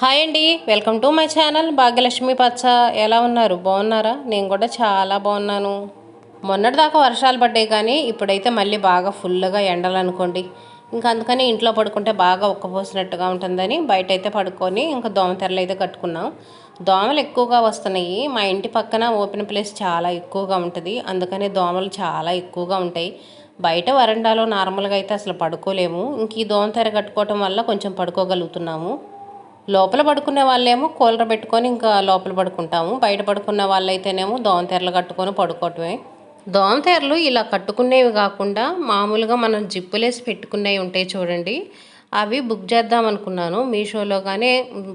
Hi అండి. Welcome to my channel Bhagyalakshmi పచ్చ. ఎలా ఉన్నారు? బాగున్నారా? నేను కూడా చాలా బాగున్నాను. మొన్నటిదాకా వర్షాలు పడ్డాయి కానీ ఇప్పుడైతే మళ్ళీ బాగా ఫుల్గా ఎండలు అనుకోండి. ఇంకా అందుకని ఇంట్లో పడుకుంటే బాగా ఉక్కపోసినట్టుగా ఉంటుందని బయట అయితే పడుకొని ఇంకా దోమతెరలు అయితే కట్టుకున్నాం. దోమలు ఎక్కువగా వస్తున్నాయి. మా ఇంటి పక్కన ఓపెన్ ప్లేస్ చాలా ఎక్కువగా ఉంటుంది. అందుకని దోమలు చాలా ఎక్కువగా ఉంటాయి. బయట వరండాలో నార్మల్గా అయితే అసలు పడుకోలేము. ఇంక ఈ దోమతెర కట్టుకోవటం వల్ల కొంచెం పడుకోగలుగుతున్నాము. లోపల పడుకునే వాళ్ళేమో కూలర్ పెట్టుకొని ఇంకా లోపల పడుకుంటాము. బయట పడుకున్న వాళ్ళైతేనేమో దోమతెరలు కట్టుకొని పడుకోవటమే. దోమతెరలు ఇలా కట్టుకునేవి కాకుండా మామూలుగా మనం జిప్పులేసి పెట్టుకునేవి ఉంటాయి చూడండి. అవి బుక్ చేద్దాం అనుకున్నాను మీషోలో కానీ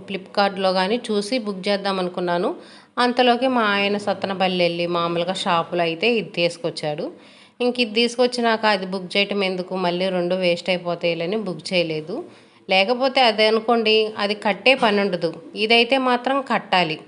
ఫ్లిప్కార్ట్లో కానీ చూసి బుక్ చేద్దాం అనుకున్నాను అంతలోకి మా ఆయన సత్తనపల్లి వెళ్ళి మామూలుగా షాపులో అయితే ఇది తీసుకొచ్చాడు. ఇంక ఇది తీసుకొచ్చినాక అది బుక్ చేయటం ఎందుకు? మళ్ళీ రెండు వేస్ట్ అయిపోతాయిలని బుక్ చేయలేదు. లేకపోతే అదే అనుకోండి అది కట్టే పని ఉండదు ఇదైతే మాత్రం కట్టాలి.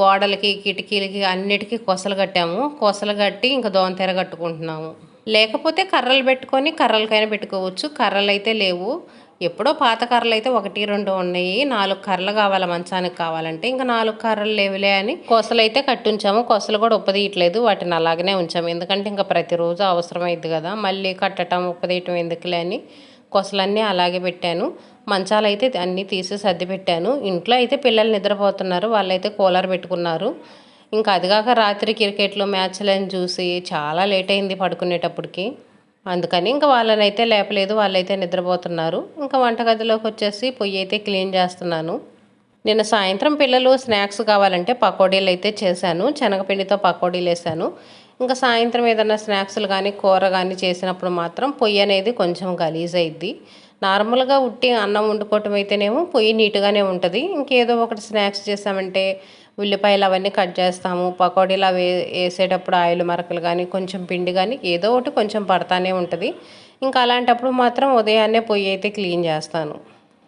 గోడలకి కిటికీలకి అన్నిటికీ కొసలు కట్టాము. కొసలు కట్టి ఇంకా దోమతెర కట్టుకుంటున్నాము. లేకపోతే కర్రలు పెట్టుకొని కర్రలకైనా పెట్టుకోవచ్చు. కర్రలు అయితే లేవు. ఎప్పుడో పాత కర్రలు అయితే ఒకటి రెండు ఉన్నాయి. నాలుగు కర్రలు కావాలి మంచానికి కావాలంటే ఇంకా నాలుగు కర్రలు లేవులే అని కొసలు అయితే కట్టుంచాము. కొసలు కూడా ఉపదీయట్లేదు వాటిని అలాగనే ఉంచాము. ఎందుకంటే ఇంకా ప్రతిరోజు అవసరమైంది కదా. మళ్ళీ కట్టడం ఉపదీయటం ఎందుకులే అని కొసలన్నీ అలాగే పెట్టాను. మంచాలు అయితే అన్నీ తీసి సర్ది పెట్టాను ఇంట్లో అయితే పిల్లలు నిద్రపోతున్నారు. వాళ్ళైతే కూలర్ పెట్టుకున్నారు. ఇంకా అదిగాక రాత్రి క్రికెట్లో మ్యాచ్లను చూసి చాలా లేట్ అయింది పడుకునేటప్పటికి. అందుకని ఇంకా వాళ్ళని అయితే లేపలేదు. వాళ్ళైతే నిద్రపోతున్నారు. ఇంకా వంటగదిలోకి వచ్చేసి పొయ్యి అయితే క్లీన్ చేస్తున్నాను. నిన్న సాయంత్రం పిల్లలు స్నాక్స్ కావాలంటే పకోడీలు అయితే చేశాను. శనగపిండితో పకోడీలు వేసాను ఇంకా సాయంత్రం ఏదైనా స్నాక్స్లు కానీ కూర కానీ చేసినప్పుడు మాత్రం పొయ్యి అనేది కొంచెం గలీజ్ అయింది నార్మల్గా ఉట్టి అన్నం వండుకోవటం అయితేనేమో పొయ్యి నీట్గానే ఉంటుంది. ఇంకేదో ఒకటి స్నాక్స్ చేసామంటే ఉల్లిపాయలు అవన్నీ కట్ చేస్తాము. పకోడీలు అవి వేసేటప్పుడు ఆయిల్ మరకలు కానీ కొంచెం పిండి కానీ ఏదో ఒకటి కొంచెం పడతానే ఉంటుంది. ఇంకా అలాంటప్పుడు మాత్రం ఉదయాన్నే పొయ్యి అయితే క్లీన్ చేస్తాను.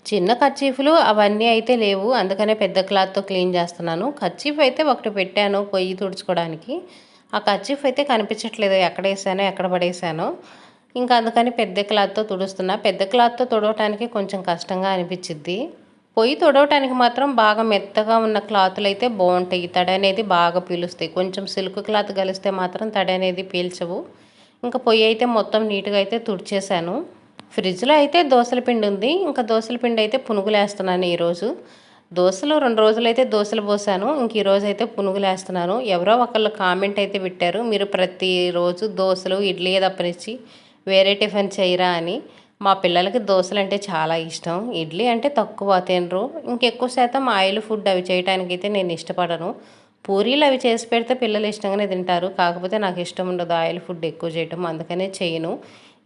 చిన్న కర్చీఫ్లు అవన్నీ అయితే లేవు. అందుకనే పెద్ద క్లాత్తో క్లీన్ చేస్తున్నాను. కర్చీఫ్ అయితే ఒకటి పెట్టాను పొయ్యి తుడుచుకోవడానికి. ఆ కర్చీఫ్ అయితే కనిపించట్లేదు. ఎక్కడ వేసానో ఎక్కడ పడేసానో. ఇంకా అందుకని పెద్ద క్లాత్తో తుడుస్తున్నా. పెద్ద క్లాత్తో తుడవటానికి కొంచెం కష్టంగా అనిపించిద్ది. పొయ్యి తుడవటానికి మాత్రం బాగా మెత్తగా ఉన్న క్లాతులు అయితే బాగుంటాయి తడి అనేది బాగా పీలుస్తాయి. కొంచెం సిల్క్ క్లాత్ కలిస్తే మాత్రం తడి అనేది పీల్చవు. ఇంకా పొయ్యి అయితే మొత్తం నీట్గా అయితే తుడిచేశాను. ఫ్రిడ్జ్లో అయితే దోశల పిండి ఉంది. ఇంకా దోశల పిండి అయితే పునుగులు వేస్తున్నాను ఈరోజు. దోశలు రెండు రోజులు అయితే దోశలు పోసాను. ఇంక ఈరోజు అయితే పునుగులు వేస్తున్నాను ఎవరో ఒకళ్ళు కామెంట్ అయితే పెట్టారు. మీరు ప్రతిరోజు దోశలు ఇడ్లీ తప్పనిచ్చి వేరే టిఫిన్ చేయరా అని. మా పిల్లలకి దోశలు అంటే చాలా ఇష్టం. ఇడ్లీ అంటే తక్కువ తినరు. ఇంకెక్కువ శాతం ఆయిల్ ఫుడ్ అవి చేయడానికి అయితే నేను ఇష్టపడను. పూరీలు అవి చేసి పెడితే పిల్లలు ఇష్టంగానే తింటారు. కాకపోతే నాకు ఇష్టం ఉండదు ఆయిల్ ఫుడ్ ఎక్కువ చేయటం. అందుకనే చేయను.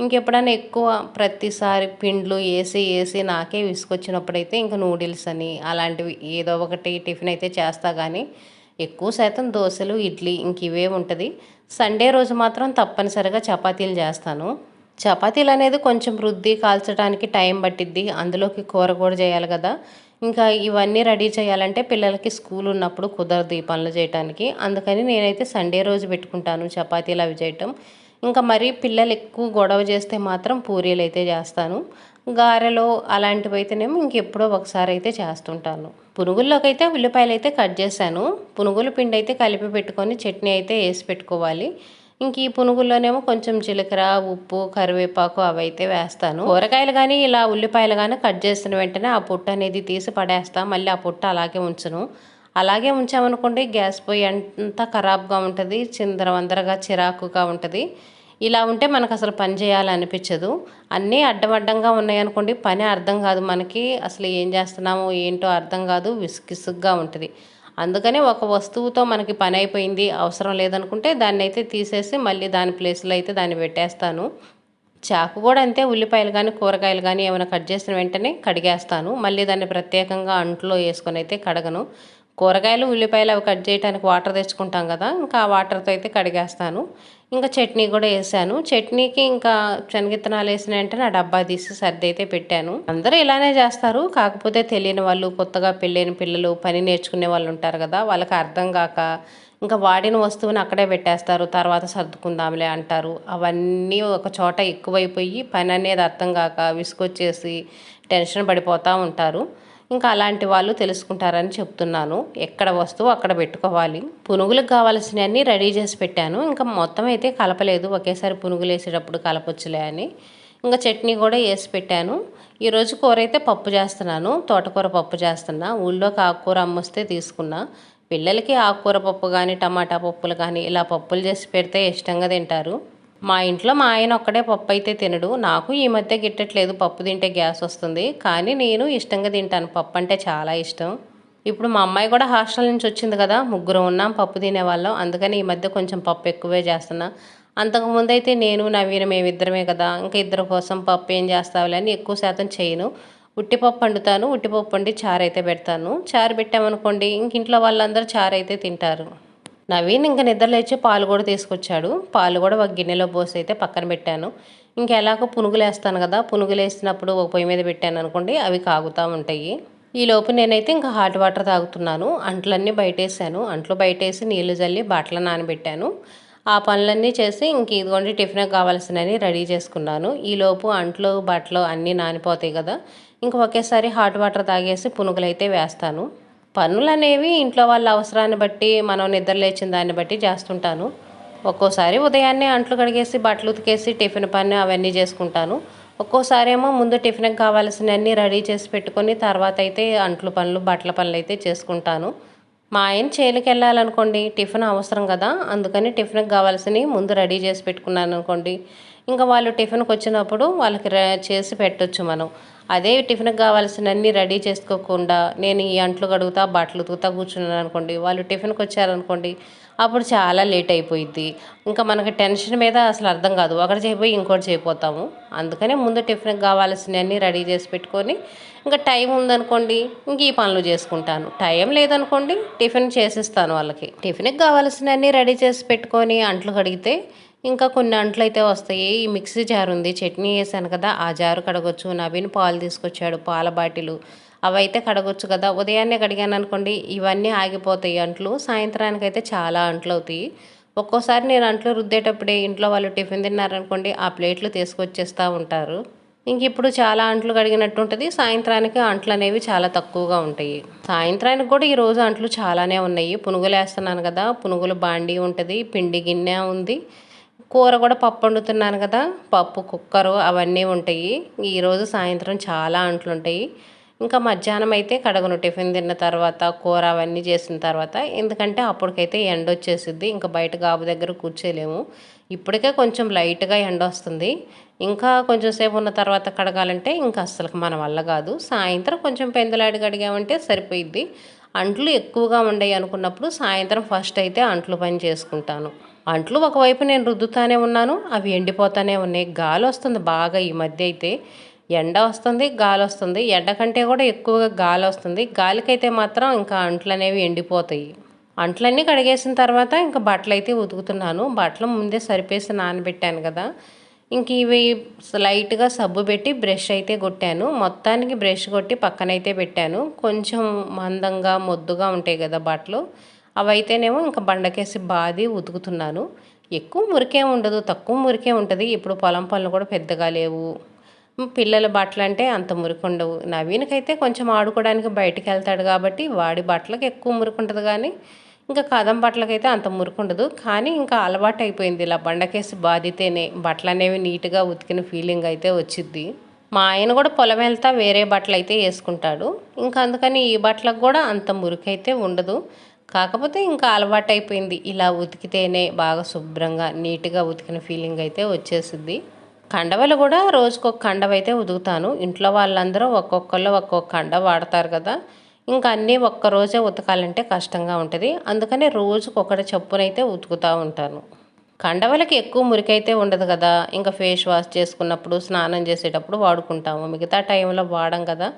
ఇంకెప్పుడైనా ఎక్కువ ప్రతిసారి పిండ్లు వేసి వేసి నాకే విసుకొచ్చినప్పుడైతే ఇంకా నూడిల్స్ అని అలాంటివి ఏదో ఒకటి టిఫిన్ అయితే చేస్తా. కానీ ఎక్కువ శాతం దోశలు ఇడ్లీ ఇంక ఇవే ఉంటుంది. సండే రోజు మాత్రం తప్పనిసరిగా చపాతీలు చేస్తాను. చపాతీలు అనేది కొంచెం వృద్ధి కాల్చడానికి టైం పట్టిద్ది. అందులోకి కూర కూడా చేయాలి కదా. ఇంకా ఇవన్నీ రెడీ చేయాలంటే పిల్లలకి స్కూల్ ఉన్నప్పుడు కుదరదు ఈ పనులు చేయడానికి అందుకని నేనైతే సండే రోజు పెట్టుకుంటాను చపాతీలు అవి చేయటం. ఇంకా మరీ పిల్లలు ఎక్కువ గొడవ చేస్తే మాత్రం పూరీలు అయితే చేస్తాను. గారెలో అలాంటివి అయితేనేమో ఇంకెప్పుడో ఒకసారి అయితే చేస్తుంటాను. పునుగుల్లోకి అయితే ఉల్లిపాయలు అయితే కట్ చేశాను. పునుగుల పిండి అయితే కలిపి పెట్టుకొని చట్నీ అయితే వేసి పెట్టుకోవాలి. ఇంక ఈ పునుగుల్లోనేమో కొంచెం జీలకర్ర ఉప్పు కరివేపాకు అవైతే వేస్తాను. కూరగాయలు కానీ ఇలా ఉల్లిపాయలు కానీ కట్ చేసిన వెంటనే ఆ పొట్టు అనేది తీసి పడేస్తా. మళ్ళీ ఆ పొట్టు అలాగే ఉంచును. అలాగే ఉంచామనుకోండి గ్యాస్ పొయ్యి అంతా ఖరాబ్గా ఉంటుంది చిందరవందరగా చిరాకుగా ఉంటుంది. ఇలా ఉంటే మనకు అసలు పని చేయాలనిపించదు. అన్నీ అడ్డమడ్డంగా ఉన్నాయనుకోండి పని అర్థం కాదు. మనకి అసలు ఏం చేస్తున్నామో ఏంటో అర్థం కాదు. విసుగిసుగ్గా ఉంటుంది. అందుకనే ఒక వస్తువుతో మనకి పని అయిపోయింది అవసరం లేదనుకుంటే దాన్ని అయితే తీసేసి మళ్ళీ దాని ప్లేస్లో అయితే దాన్ని పెట్టేస్తాను. చాకు కూడా అంతే ఉల్లిపాయలు కానీ కూరగాయలు కానీ ఏమైనా కట్ చేసిన వెంటనే కడిగేస్తాను. మళ్ళీ దాన్ని ప్రత్యేకంగా అంట్లో వేసుకొని అయితే కడగను. కూరగాయలు ఉల్లిపాయలు అవి కట్ చేయడానికి వాటర్ తెచ్చుకుంటాం కదా ఇంకా ఆ వాటర్తో అయితే కడిగేస్తాను. ఇంకా చట్నీ కూడా వేసాను. చట్నీకి ఇంకా శనగిత్తనాలు వేసిన వెంటనే ఆ డబ్బా తీసి సర్ది అయితే పెట్టాను. అందరూ ఇలానే చేస్తారు. కాకపోతే తెలియని వాళ్ళు కొత్తగా పెళ్ళైన పిల్లలు పని నేర్చుకునే వాళ్ళు ఉంటారు కదా వాళ్ళకి అర్థం కాక ఇంకా వాడిన వస్తువుని అక్కడే పెట్టేస్తారు. తర్వాత సర్దుకుందాంలే అంటారు. అవన్నీ ఒక చోట ఎక్కువైపోయి పని అనేది అర్థం కాక విసుకొచ్చేసి టెన్షన్ పడిపోతూ ఉంటారు. ఇంకా అలాంటి వాళ్ళు తెలుసుకుంటారని చెప్తున్నాను. ఎక్కడ వస్తువు అక్కడ పెట్టుకోవాలి. పునుగులకు కావాల్సినవన్నీ రెడీ చేసి పెట్టాను. ఇంకా మొత్తం అయితే కలపలేదు. ఒకేసారి పునుగులు వేసేటప్పుడు కలపొచ్చులే అని. ఇంకా చట్నీ కూడా వేసి పెట్టాను. ఈరోజు కూర అయితే పప్పు చేస్తున్నాను. తోటకూర పప్పు చేస్తున్నా. ఊళ్ళోకి ఆకుకూర అమ్మొస్తే తీసుకున్నా. పిల్లలకి ఆకుకూర పప్పు కానీ టమాటా పప్పులు కానీ ఇలా పప్పులు చేసి పెడితే ఇష్టంగా తింటారు. మా ఇంట్లో మా ఆయన ఒక్కడే పప్పు అయితే తినడు. నాకు ఈ మధ్య గిట్టట్లేదు. పప్పు తింటే గ్యాస్ వస్తుంది. కానీ నేను ఇష్టంగా తింటాను. పప్పు అంటే చాలా ఇష్టం. ఇప్పుడు మా అమ్మాయి కూడా హాస్టల్ నుంచి వచ్చింది కదా. ముగ్గురు ఉన్నాం పప్పు తినేవాళ్ళం. అందుకని ఈ మధ్య కొంచెం పప్పు ఎక్కువే చేస్తున్నా. అంతకుముందు అయితే నేను నవీన మేమిద్దరమే కదా. ఇంకా ఇద్దరు కోసం పప్పు ఏం చేస్తావులే అని ఎక్కువ శాతం చేయను. ఉట్టిపప్పు వండుతాను ఉట్టిపప్పు వండి చారు అయితే పెడతాను. చారు పెట్టామనుకోండి ఇంక ఇంట్లో వాళ్ళందరూ చారు అయితే తింటారు. నవీన్ ఇంకా నిద్రలేచి పాలు కూడా తీసుకొచ్చాడు. పాలు కూడా ఒక గిన్నెలో పోసి అయితే పక్కన పెట్టాను. ఇంకా ఎలాగో పునుగులు వేస్తాను కదా పునుగులు వేసినప్పుడు ఒక పొయ్యి మీద పెట్టాను అనుకోండి అవి కాగుతూ ఉంటాయి. ఈ లోపు నేనైతే ఇంకా హాట్ వాటర్ తాగుతున్నాను. అంట్లన్నీ బయటేసాను. అంట్లు బయటేసి నీళ్ళు జల్లి బట్టలు నానబెట్టాను. ఆ పనులన్నీ చేసి ఇంక ఇదిగోండి టిఫిన్ కావాల్సినవి రెడీ చేసుకున్నాను. ఈ లోపు అంట్లు బట్టలు అన్నీ నానిపోతాయి కదా ఇంక ఒకేసారి హాట్ వాటర్ తాగేసి పునుగులు అయితే వేస్తాను. పనులు అనేవి ఇంట్లో వాళ్ళ అవసరాన్ని బట్టి మనం నిద్ర లేచిన దాన్ని బట్టి చేస్తుంటాను. ఒక్కోసారి ఉదయాన్నే అంట్లు కడిగేసి బట్టలు ఉతికేసి టిఫిన్ పని అవన్నీ చేసుకుంటాను. ఒక్కోసారి ఏమో ముందు టిఫిన్కి కావాల్సినవన్నీ రెడీ చేసి పెట్టుకొని తర్వాత అయితే అంట్లు పనులు బట్టల పనులు అయితే చేసుకుంటాను. మా ఆయన చేలికి వెళ్ళాలనుకోండి టిఫిన్ అవసరం కదా అందుకని టిఫిన్కి కావాల్సినవి ముందు రెడీ చేసి పెట్టుకున్నాను అనుకోండి. ఇంకా వాళ్ళు టిఫిన్కి వచ్చినప్పుడు వాళ్ళకి చేసి పెట్టొచ్చు మనం. అదే టిఫిన్కి కావాల్సినవన్నీ రెడీ చేసుకోకుండా నేను ఈ అంట్లు కడుగుతా బట్టలు ఉతుకుతా కూర్చున్నాను అనుకోండి వాళ్ళు టిఫిన్కి వచ్చారనుకోండి అప్పుడు చాలా లేట్ అయిపోయింది ఇంకా మనకి టెన్షన్ మీద అసలు అర్థం కాదు. ఒకటి చేయిపోయి ఇంకోటి చేయిపోతాము అందుకనే ముందు టిఫిన్కి కావాల్సినవన్నీ రెడీ చేసి పెట్టుకొని ఇంకా టైం ఉందనుకోండి ఇంక ఈ పనులు చేసుకుంటాను. టైం లేదనుకోండి టిఫిన్ చేసిస్తాను వాళ్ళకి. టిఫిన్కి కావాల్సినవన్నీ రెడీ చేసి పెట్టుకొని అంట్లు కడిగితే ఇంకా కొన్ని అంట్లు అయితే వస్తాయి. ఈ మిక్సీ జారు ఉంది. చట్నీ వేసాను కదా ఆ జారు కడగొచ్చు. నవీన్ పాలు తీసుకొచ్చాడు పాల బాటిలు. అవైతే కడగొచ్చు కదా. ఉదయాన్నే కడిగాను అనుకోండి ఇవన్నీ ఆగిపోతాయి అంట్లు. సాయంత్రానికి అయితే చాలా అంట్లు అవుతాయి. ఒక్కోసారి నేను అంట్లు రుద్దేటప్పుడే ఇంట్లో వాళ్ళు టిఫిన్ తిన్నారనుకోండి ఆ ప్లేట్లు తీసుకొచ్చేస్తూ ఉంటారు. ఇంక ఇప్పుడు చాలా అంట్లు కడిగినట్టు ఉంటుంది. సాయంత్రానికి అంట్లు అనేవి చాలా తక్కువగా ఉంటాయి. సాయంత్రానికి కూడా ఈరోజు అంట్లు చాలానే ఉన్నాయి. పునుగులు వేస్తున్నాను కదా పునుగులు బాండీ ఉంటుంది పిండి గిన్నె ఉంది. కూర కూడా పప్పు వండుతున్నాను కదా పప్పు కుక్కరు అవన్నీ ఉంటాయి. ఈరోజు సాయంత్రం చాలా అంట్లు ఉంటాయి. ఇంకా మధ్యాహ్నం అయితే కడగను టిఫిన్ తిన్న తర్వాత కూర అవన్నీ చేసిన తర్వాత. ఎందుకంటే అప్పటికైతే ఎండ వచ్చేసిద్ది ఇంకా బయట గాబు దగ్గర కూర్చోలేము. ఇప్పటికే కొంచెం లైట్గా ఎండ వస్తుంది ఇంకా కొంచెం సేపు ఉన్న తర్వాత కడగాలంటే ఇంకా అస్సలు మన వల్ల కాదు. సాయంత్రం కొంచెం పెందలాడి కడిగామంటే సరిపోయిద్ది. అంట్లు ఎక్కువగా ఉండయి అనుకున్నప్పుడు సాయంత్రం ఫస్ట్ అయితే అంట్లు పని చేసుకుంటాను. అంట్లు ఒకవైపు నేను రుద్దుతానే ఉన్నాను. అవి ఎండిపోతానే ఉన్నాయి. గాలి వస్తుంది బాగా ఈ మధ్య అయితే. ఎండ వస్తుంది గాలి వస్తుంది. ఎండ కంటే కూడా ఎక్కువగా గాలి వస్తుంది. గాలికైతే మాత్రం ఇంకా అంట్లు అనేవి ఎండిపోతాయి. అంట్లన్నీ కడిగేసిన తర్వాత ఇంకా బట్టలు అయితే ఉతుకుతున్నాను. బట్టలు ముందే సరిపేసి నానబెట్టాను కదా. ఇంక ఇవి లైట్గా సబ్బు పెట్టి బ్రష్ అయితే కొట్టాను. మొత్తానికి బ్రష్ కొట్టి పక్కనైతే పెట్టాను. కొంచెం మందంగా మొద్దుగా ఉంటాయి కదా బట్టలు. అవైతేనేమో ఇంకా బండకేసి బాది ఉతుకుతున్నాను. ఎక్కువ మురికే ఉండదు తక్కువ మురికే ఉంటుంది. ఇప్పుడు పొలం పనులు కూడా పెద్దగా లేవు. పిల్లల బట్టలు అంటే అంత మురికి ఉండవు నవీన్కైతే కొంచెం ఆడుకోవడానికి బయటికి వెళ్తాడు కాబట్టి వాడి బట్టలకు ఎక్కువ మురికుంటుంది కానీ ఇంకా కదం బట్టలకైతే అంత మురికి ఉండదు కానీ ఇంకా అలవాటు అయిపోయింది ఇలా బండకేసి బాధితేనే బట్టలు అనేవి నీట్గా ఉతికిన ఫీలింగ్ అయితే వచ్చింది మా ఆయన కూడా పొలం వెళ్తా వేరే బట్టలు అయితే వేసుకుంటాడు. ఇంకా అందుకని ఈ బట్టలకు కూడా అంత మురికైతే ఉండదు. కాకపోతే ఇంకా అలవాటు అయిపోయింది ఇలా ఉతికితేనే బాగా శుభ్రంగా నీట్గా ఉతికిన ఫీలింగ్ అయితే వచ్చేసింది కండవలు కూడా రోజుకొక కండవ అయితే ఉతుకుతాను ఇంట్లో వాళ్ళందరూ ఒక్కొక్కళ్ళు ఒక్కొక్క కండ వాడతారు కదా. ఇంకా అన్నీ ఒక్కరోజే ఉతకాలంటే కష్టంగా ఉంటుంది. అందుకని రోజుకొకటి చొప్పునైతే ఉతుకుతూ ఉంటాను. కండవలకి ఎక్కువ మురికైతే ఉండదు కదా. ఇంకా ఫేస్ వాష్ చేసుకున్నప్పుడు స్నానం చేసేటప్పుడు వాడుకుంటాము. మిగతా టైంలో వాడం కదా.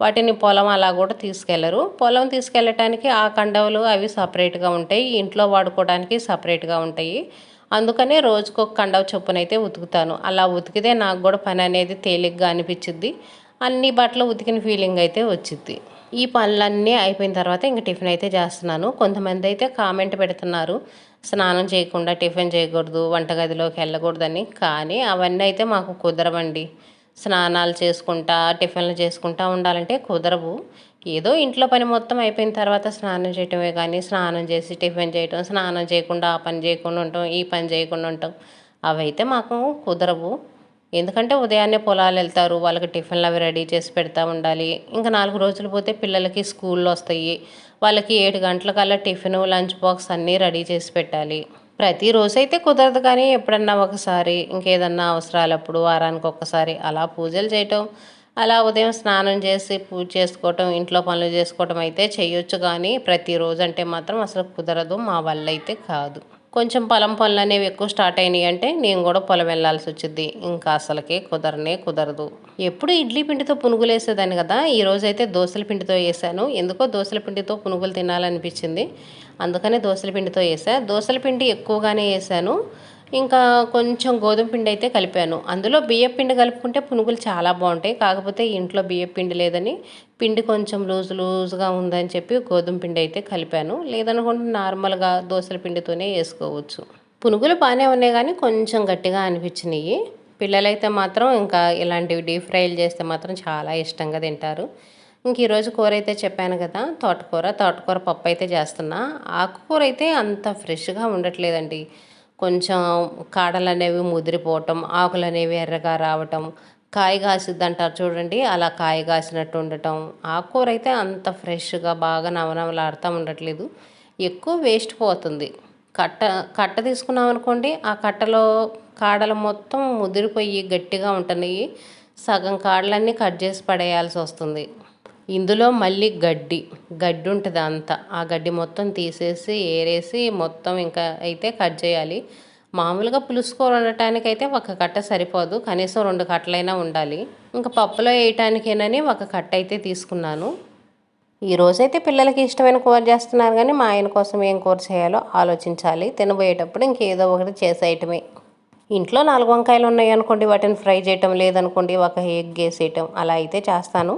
వాటిని పొలం అలా కూడా తీసుకెళ్ళరు. పొలం తీసుకెళ్ళటానికి ఆ కండవలు అవి సపరేట్గా ఉంటాయి. ఇంట్లో వాడుకోవడానికి సపరేట్గా ఉంటాయి. అందుకనే రోజుకొక కండవ అయితే ఉతుకుతాను. అలా ఉతికితే నాకు కూడా పని అనేది తేలిగ్గా అనిపించింది అన్ని బట్టలు ఉతికిన ఫీలింగ్ అయితే వచ్చింది ఈ పనులన్నీ అయిపోయిన తర్వాత ఇంక టిఫిన్ అయితే చేస్తున్నాను. కొంతమంది అయితే కామెంట్ పెడుతున్నారు. స్నానం చేయకుండా టిఫిన్ చేయకూడదు వంటగదిలోకి వెళ్ళకూడదని. కానీ అవన్నీ అయితే మాకు కుదరవండి. స్నానాలు చేసుకుంటా టిఫిన్లు చేసుకుంటా ఉండాలంటే కుదరవు. ఏదో ఇంట్లో పని మొత్తం అయిపోయిన తర్వాత స్నానం చేయటమే కానీ స్నానం చేసి టిఫిన్ చేయటం స్నానం చేయకుండా ఆ పని చేయకుండా ఉంటాం ఈ పని చేయకుండా ఉంటాం అవైతే మాకు కుదరవు. ఎందుకంటే ఉదయాన్నే పొలాలు వెళ్తారు వాళ్ళకి టిఫిన్లు అవి రెడీ చేసి పెడతా ఉండాలి. ఇంకా నాలుగు రోజులు పోతే పిల్లలకి స్కూల్లో వస్తాయి. వాళ్ళకి ఏడు గంటలకల్లా టిఫిన్ లంచ్ బాక్స్ అన్నీ రెడీ చేసి పెట్టాలి. ప్రతిరోజు అయితే కుదరదు కానీ ఎప్పుడన్నా ఒకసారి ఇంకేదన్నా అవసరాలప్పుడు వారానికి ఒక్కసారి అలా పూజలు చేయటం అలా ఉదయం స్నానం చేసి పూజ చేసుకోవటం ఇంట్లో పనులు చేసుకోవటం అయితే చేయొచ్చు కానీ ప్రతిరోజు అంటే మాత్రం అసలు కుదరదు మా వల్ల అయితే కాదు. కొంచెం పొలం పనులు అనేవి ఎక్కువ స్టార్ట్ అయినాయి అంటే నేను కూడా పొలం వెళ్ళాల్సి వచ్చింది. ఇంకా అసలుకే కుదరనే కుదరదు. ఎప్పుడు ఇడ్లీ పిండితో పునుగులు వేసేదాన్ని కదా ఈరోజు అయితే దోశల పిండితో వేసాను. ఎందుకో దోశల పిండితో పునుగులు తినాలనిపించింది. అందుకనే దోశల పిండితో వేసా. దోశల పిండి ఎక్కువగానే వేసాను. ఇంకా కొంచెం గోధుమ పిండి అయితే కలిపాను. అందులో బియ్యం పిండి కలుపుకుంటే పునుగులు చాలా బాగుంటాయి. కాకపోతే ఇంట్లో బియ్యం పిండి లేదని పిండి కొంచెం లూజ్ లూజుగా ఉందని చెప్పి గోధుమ పిండి అయితే కలిపాను. లేదనుకుంటే నార్మల్గా దోశల పిండితోనే వేసుకోవచ్చు. పునుగులు బాగానే ఉన్నాయి కానీ కొంచెం గట్టిగా అనిపించినాయి. పిల్లలైతే మాత్రం ఇంకా ఇలాంటివి డీప్ ఫ్రైలు చేస్తే మాత్రం చాలా ఇష్టంగా తింటారు. ఇంక ఈరోజు కూర అయితే చెప్పాను కదా తోటకూర. తోటకూర పప్పు అయితే చేస్తున్నా. ఆకుకూర అయితే అంత ఫ్రెష్గా ఉండట్లేదండి. కొంచెం కాడలు అనేవి ముదిరిపోవటం ఆకులు అనేవి ఎర్రగా రావటం కాయ కాసిద్ది అంటారు చూడండి అలా కాయ కాసినట్టు ఉండటం. ఆకుకూర అయితే అంత ఫ్రెష్గా బాగా నవనవలాడుతూ ఉండట్లేదు. ఎక్కువ వేస్ట్ పోతుంది. కట్ట కట్ట తీసుకున్నాం అనుకోండి ఆ కట్టలో కాడలు మొత్తం ముదిరిపోయి గట్టిగా ఉంటున్నాయి. సగం కాడలన్నీ కట్ చేసి పడేయాల్సి వస్తుంది. ఇందులో మళ్ళీ గడ్డి గడ్డి ఉంటుంది అంతా. ఆ గడ్డి మొత్తం తీసేసి ఏరేసి మొత్తం ఇంకా అయితే కట్ చేయాలి. మామూలుగా పులుసు వండటానికి అయితే ఒక కట్ట సరిపోదు. కనీసం రెండు కట్టలైనా ఉండాలి. ఇంకా పప్పులో వేయటానికేనని ఒక కట్ట అయితే తీసుకున్నాను. ఈ రోజైతే పిల్లలకి ఇష్టమైన కూర చేస్తున్నారు కానీ మా ఆయన కోసం ఏం కూర చేయాలో ఆలోచించాలి. తినబోయేటప్పుడు ఇంకేదో ఒకటి చేసేయటమే. ఇంట్లో నాలుగు వంకాయలు ఉన్నాయి అనుకోండి వాటిని ఫ్రై చేయటం లేదనుకోండి ఒక ఎగ్ వేసేయటం అలా అయితే చేస్తాను.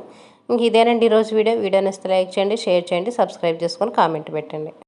ఇంక ఇదేనండి ఈరోజు వీడియో. వీడియో నచ్చితే లైక్ చేయండి షేర్ చేయండి సబ్స్క్రైబ్ చేసుకొని కామెంట్ పెట్టండి.